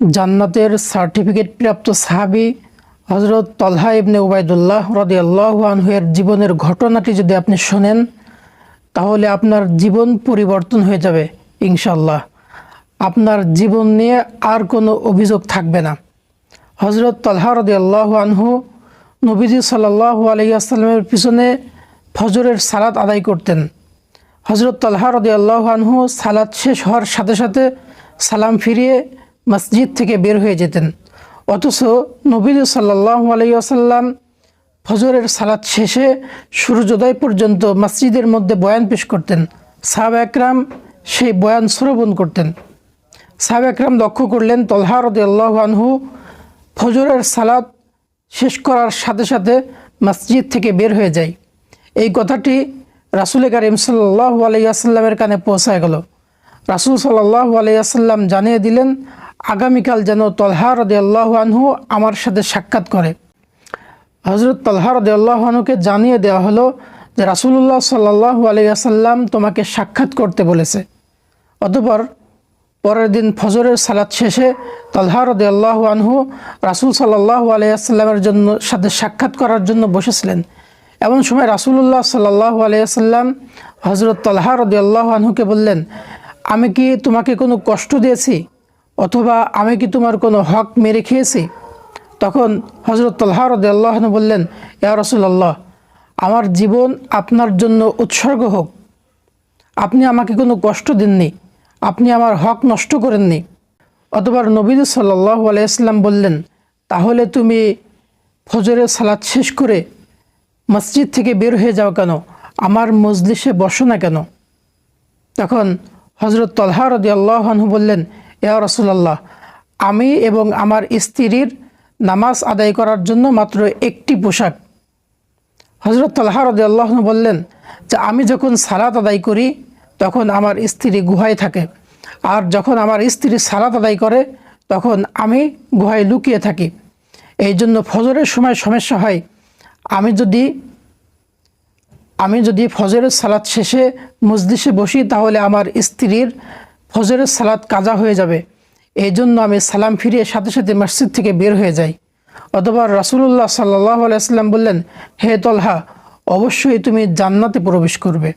জান্নাতের সার্টিফিকেট প্রাপ্ত সাহাবি হজরত তলহা ইবনে উবায়দুল্লাহ রদি আল্লাহ আনহুয়ের জীবনের ঘটনাটি যদি আপনি শোনেন, তাহলে আপনার জীবন পরিবর্তন হয়ে যাবে ইনশাল্লাহ আপনার জীবন নিয়ে আর কোনো অভিযোগ থাকবে না। হজরত তলহা রদি আল্লাহ আনহু নবীজি সাল্লাহ আলাইসাল্লামের পিছনে ফজরের সালাত আদায় করতেন। হজরত তলহা রদি আল্লাহ আনহু সালাত শেষ হওয়ার সাথে সাথে সালাম ফিরিয়ে মসজিদ থেকে বের হয়ে যেতেন। অথচ নবীজ সাল্লাহ আলাইসাল্লাম ফজরের সালাত শেষে সূর্যোদয় পর্যন্ত মসজিদের মধ্যে বয়ান পেশ করতেন। সাহাব একরাম সেই বয়ান শ্রবণ করতেন। সাহাব একরাম লক্ষ্য করলেন তলহা আল্লাহ আনহু ফজরের সালাত শেষ করার সাথে সাথে মসজিদ থেকে বের হয়ে যায়। এই কথাটি রাসুল করিম সাল্লাহ আলাইসাল্লামের কানে পৌঁছায় গেল। রাসুল সাল্লাহ আলাইসাল্লাম জানিয়ে দিলেন আগামীকাল যেন তলহা রদে আল্লাহ আনহু আমার সাথে সাক্ষাৎ করে। হজরত তলহা রদে আল্লাহ আনহুকে জানিয়ে দেওয়া হলো যে রাসুল্লাহ সাল্লাহ আলাইসাল্লাম তোমাকে সাক্ষাৎ করতে বলেছে। অতপর পরের দিন ফজরের সালাত শেষে তলহা রদে আল্লাহ আনহু রাসুল সাল্লাহ আলাইসাল্লামের জন্য সাথে সাক্ষাৎ করার জন্য বসেছিলেন। এমন সময় রাসুল্লাহ সাল্লাহ আলাইসাল্লাম হজরত তলহা রদে আল্লাহ আনহুকে বললেন, আমি কি তোমাকে কোনো কষ্ট দিয়েছি? অথবা আমি কি তোমার কোনো হক মেরে খেয়েছি? তখন হজরত তলহা রদে আল্লাহ বললেন, ইয়া রসুল্লাহ আমার জীবন আপনার জন্য উৎসর্গ হোক। আপনি আমাকে কোনো কষ্ট দেননি, আপনি আমার হক নষ্ট করেননি। অতবার নবীদ সাল্লাহ আলাইসাল্লাম বললেন, তাহলে তুমি ফজরের সালাদ শেষ করে মসজিদ থেকে বের হয়ে যাও কেন? আমার মজলিসে বসো না কেন? তখন হজরত তলহা রদি আল্লাহনহু বললেন ইয়া রসুল্লাহ আমি এবং আমার স্ত্রীর নামাজ আদায় করার জন্য মাত্র একটি পোশাক। হজরত তলহা রদি আল্লাহন বললেন যে, আমি যখন সালাত আদায় করি, তখন আমার স্ত্রী গুহায় থাকে। আর যখন আমার স্ত্রী সালাত আদায় করে, তখন আমি গুহায় লুকিয়ে থাকি। এই জন্য ফজরের সময় সমস্যা হয়। আমি যদি আমি যদি ফজরের সালাত শেষে মসজিষে বসি, তাহলে আমার স্ত্রীর ফজরের সালাদ কাজা হয়ে যাবে। এই জন্য আমি সালাম ফিরিয়ে সাথে সাথে মসজিদ থেকে বের হয়ে যাই। অথবা রাসুল্লাহ সাল্লাহ আলাইসাল্লাম বললেন, হে তলহা, অবশ্যই তুমি জান্নাতে প্রবেশ করবে।